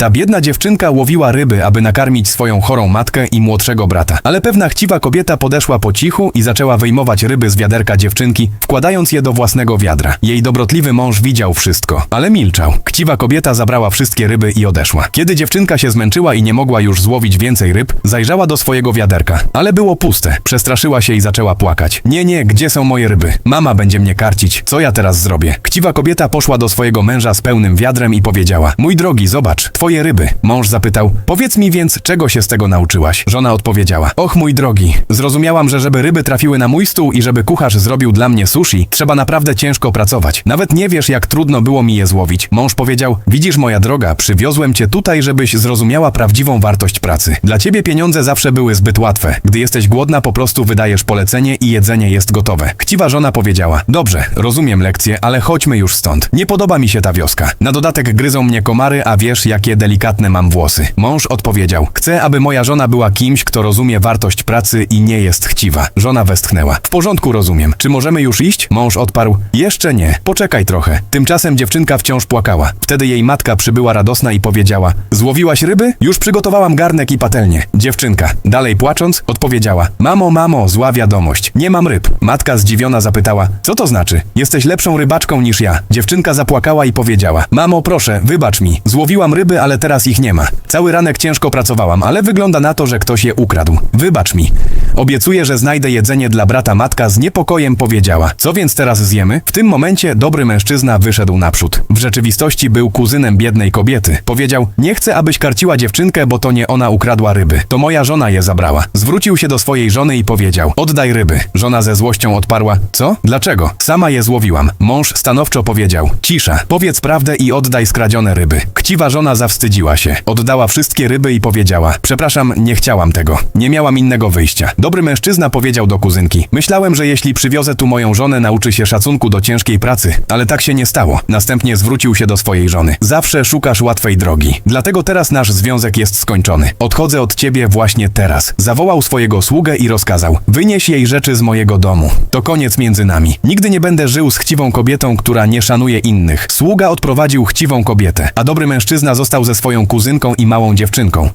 Ta biedna dziewczynka łowiła ryby, aby nakarmić swoją chorą matkę i młodszego brata. Ale pewna chciwa kobieta podeszła po cichu i zaczęła wyjmować ryby z wiaderka dziewczynki, wkładając je do własnego wiadra. Jej dobrotliwy mąż widział wszystko, ale milczał. Chciwa kobieta zabrała wszystkie ryby i odeszła. Kiedy dziewczynka się zmęczyła i nie mogła już złowić więcej ryb, zajrzała do swojego wiaderka, ale było puste. Przestraszyła się i zaczęła płakać. Nie, nie, gdzie są moje ryby? Mama będzie mnie karcić. Co ja teraz zrobię? Chciwa kobieta poszła do swojego męża z pełnym wiadrem i powiedziała: Mój drogi, zobacz, twoje ryby. Mąż zapytał: Powiedz mi więc, czego się z tego nauczyłaś? Żona odpowiedziała: Och, mój drogi, zrozumiałam, że żeby ryby trafiły na mój stół i żeby kucharz zrobił dla mnie sushi, trzeba naprawdę ciężko pracować. Nawet nie wiesz, jak trudno było mi je złowić. Mąż powiedział: Widzisz, moja droga, przywiozłem cię tutaj, żebyś zrozumiała prawdziwą wartość pracy. Dla ciebie pieniądze zawsze były zbyt łatwe. Gdy jesteś głodna, po prostu wydajesz polecenie i jedzenie jest gotowe. Chciwa żona powiedziała: Dobrze, rozumiem lekcję, ale chodźmy już stąd. Nie podoba mi się ta wioska. Na dodatek gryzą mnie komary, a wiesz, jakie delikatne mam włosy. Mąż odpowiedział: Chcę, aby moja żona była kimś, kto rozumie wartość pracy i nie jest chciwa. Żona westchnęła: W porządku, rozumiem. Czy możemy już iść? Mąż odparł: Jeszcze nie. Poczekaj trochę. Tymczasem dziewczynka wciąż płakała. Wtedy jej matka przybyła radosna i powiedziała: Złowiłaś ryby? Już przygotowałam garnek i patelnię. Dziewczynka, dalej płacząc, odpowiedziała: Mamo, mamo, zła wiadomość. Nie mam ryb. Matka zdziwiona zapytała: Co to znaczy? Jesteś lepszą rybaczką niż ja. Dziewczynka zapłakała i powiedziała: Mamo, proszę, wybacz mi. Złowiłam ryby, ale teraz ich nie ma. Cały ranek ciężko pracowałam, ale wygląda na to, że ktoś je ukradł. Wybacz mi. Obiecuję, że znajdę jedzenie dla brata. Matka z niepokojem powiedziała: Co więc teraz zjemy? W tym momencie dobry mężczyzna wyszedł naprzód. W rzeczywistości był kuzynem biednej kobiety. Powiedział: Nie chcę, abyś karciła dziewczynkę, bo to nie ona ukradła ryby. To moja żona je zabrała. Zwrócił się do swojej żony i powiedział: Oddaj ryby. Żona ze złością odparła: Co? Dlaczego? Sama je złowiłam. Mąż stanowczo powiedział: Cisza, powiedz prawdę i oddaj skradzione ryby. Chciwa żona zawstydziła się. Oddała wszystkie ryby i powiedziała: Przepraszam, nie chciałam tego. Nie miałam innego wyjścia. Dobry mężczyzna powiedział do kuzynki: Myślałem, że jeśli przywiozę tu moją żonę, nauczy się szacunku do ciężkiej pracy, ale tak się nie stało. Następnie zwrócił się do swojej żony: Zawsze szukasz łatwej drogi. Dlatego teraz nasz związek jest skończony. Odchodzę od ciebie właśnie teraz. Zawołał swojego sługę i rozkazał: Wynieś jej rzeczy z mojego domu. To koniec między nami. Nigdy nie będę żył z chciwą kobietą, która nie szanuje innych. Sługa odprowadził chciwą kobietę, a dobry mężczyzna został ze swoją kuzynką i małą dziewczynką.